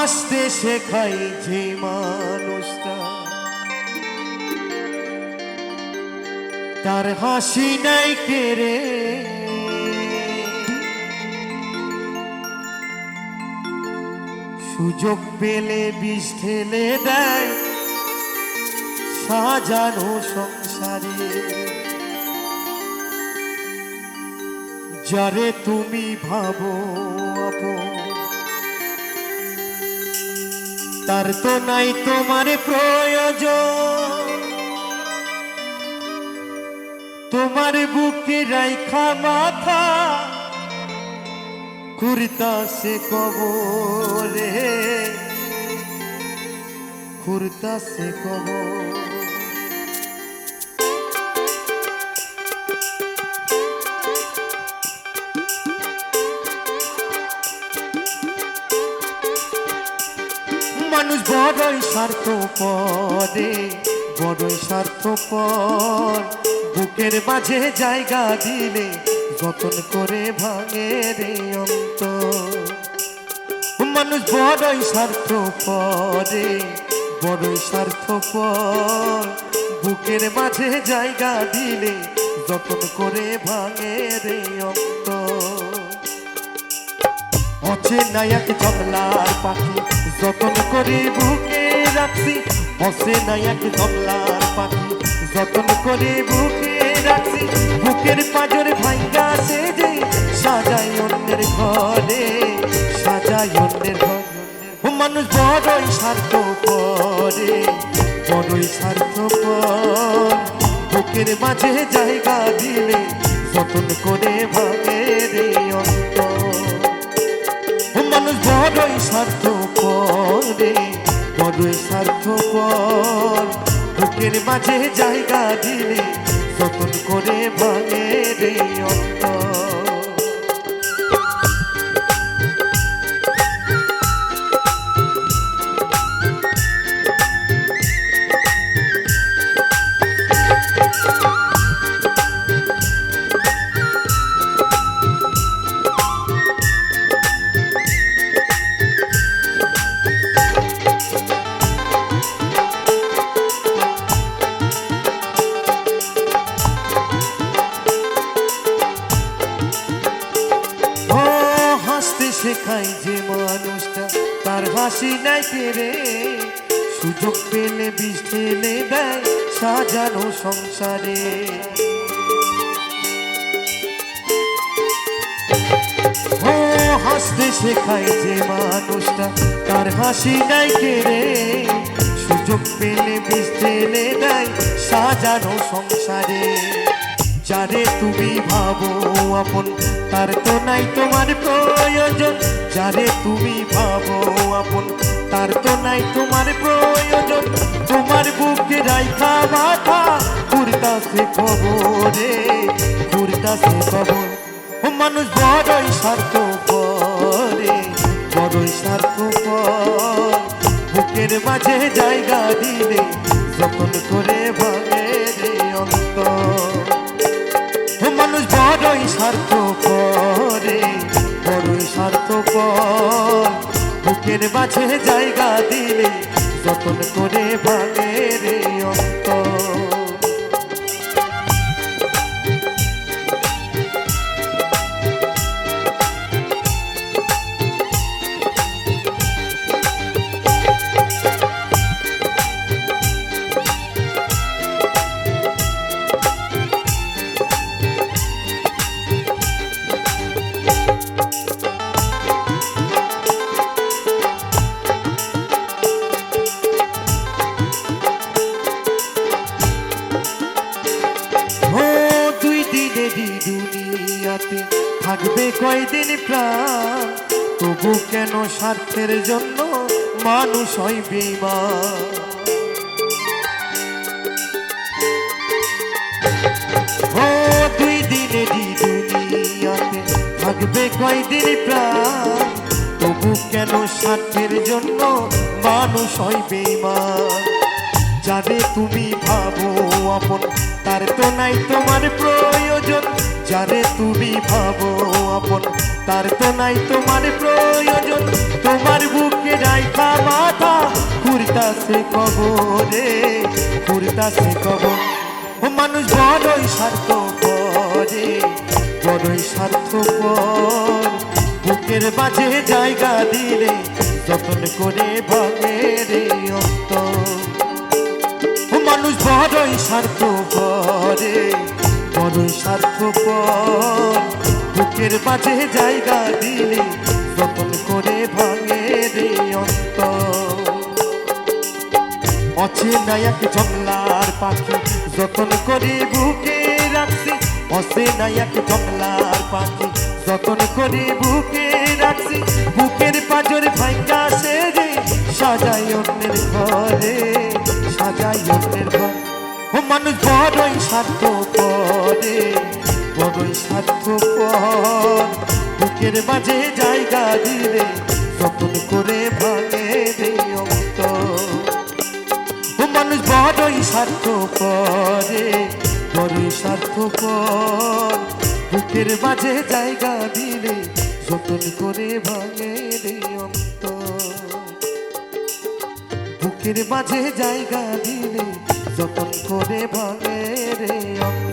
হাসতে শেখাই যে মানুষটা। তার হাসি নাই কেড়ে সুযোগ পেলে বিষ ঢেলে দেয় সাজানো সংসারে। যারে তুমি ভাবো আপন তার তো নাই তোমার প্রয়োজন। তোমার বুকে রাইখা মাথা খুরতা সে কবরে। খুরতা সে কবর। মানুষ বড়ই স্বার্থ পরে বড়ই স্বার্থ পর বুকের মাঝে জায়গা দিলে যতন করে ভাঙে রে অন্ত মানুষ বড়ই স্বার্থ পরে বড়ই স্বার্থ পর বুকের মাঝে জায়গা দিলে যতন করে ভাঙে রে অন্ত অচেনা এক জমলার পাখি যতন করে বুকে রাখছি অচেনা এক জমলার পাখি। যতন করে বুকে রাখছি, বুকের পাজর ভাঙ্গা সে যে সাজাই অন্যের ঘরে, সাজাই অন্যের ঘরে। মানুষ, বড়ই স্বার্থ করে বড়ই স্বার্থ বুকের মাঝে জায়গা দিলে যতন করে ভাঙে রে অন্তর। ও মানুষ, বড়ই স্বার্থ বড়ই স্বার্থ পর বুকের মাঝে জায়গা দিলে যতন করে ভাঙে রে অন্তর। শেখাই যে মানুষটা, তার হাসি নাই পেরে সুযোগ পেলে বিষ ঢেলে দেয়, সাজানো সংসারে। ও, হাসতে শেখাই যে মানুষটা, তার হাসি নাই কেড়ে সুযোগ পেলে বিষ ঢেলে দেয়, সাজানো সংসারে। যারে তুমি ভাবো আপন, তার তো নাই তোমার প্রয়োজন। যারে তুমি ভাবো আপন। তার তো নাই তোমার প্রয়োজন, তোমার বুকে রাইখা মাথা। ঘুরতা সে খবরে ঘুরতা সে খবর মানুষ বড়ই স্বার্থ করে বড়ই স্বার্থ পর বুকের মাঝে জায়গা দিলে, যতন করে ভাঙে রে অন্তর। ও মানুষ বড়ই স্বার্থ বুকের মাঝে জায়গা দিলে যতন করে ভাঙে থাকবে কয়দিন প্রাণ? তবু কেন স্বার্থের জন্য মানুষ হয় বেইমান ও, দুই দিনে দুনিয়াতে থাকবে কয়দিন প্রাণ? তবু কেন স্বার্থের জন্য মানুষ হয় বেইমান যারে তুমি ভাবো আপন। তার তো নাই তোমার প্রয়োজন যারে তুমি ভাবো আপন। তার তো নাই তোমার প্রয়োজন, তোমার বুকে রাইখ ঘুরতাছে কবরে ঘুরতাছে কবর। ও মানুষ, বড়ই স্বার্থ পরে বড়ই স্বার্থ বুকের মাঝে জায়গা দিলে যতন করে ভাঙে স্বার্থ পরে বড়ই স্বার্থ পর বুকের মাঝে জায়গা দিলে যতন করে ভাঙে রে অন্তর। অচেনা এক জংলার পাখি যতন করে বুকে রাখছি, অচেনা এক জংলার পাখি যতন করে বুকে রাখছি, বুকের পাজর ভাঙ্গা সে রে, সাজাই অন্যের ঘরে, সাজাই অন্যের ঘর। ও মানুষ বড়ই স্বার্থ পরে বড়ই স্বার্থ পর বুকের মাঝে জায়গা দিলে যতন করে ভাঙে রে ও মানুষ বড়ই স্বার্থ করে বড়ই স্বার্থ পর বুকের মাঝে জায়গা দিলে যতন করে ভাঙে রে অন্তর। বুকের মাঝে জায়গা দিলে যতক্ষণে ভাঙে রে অঙ্গ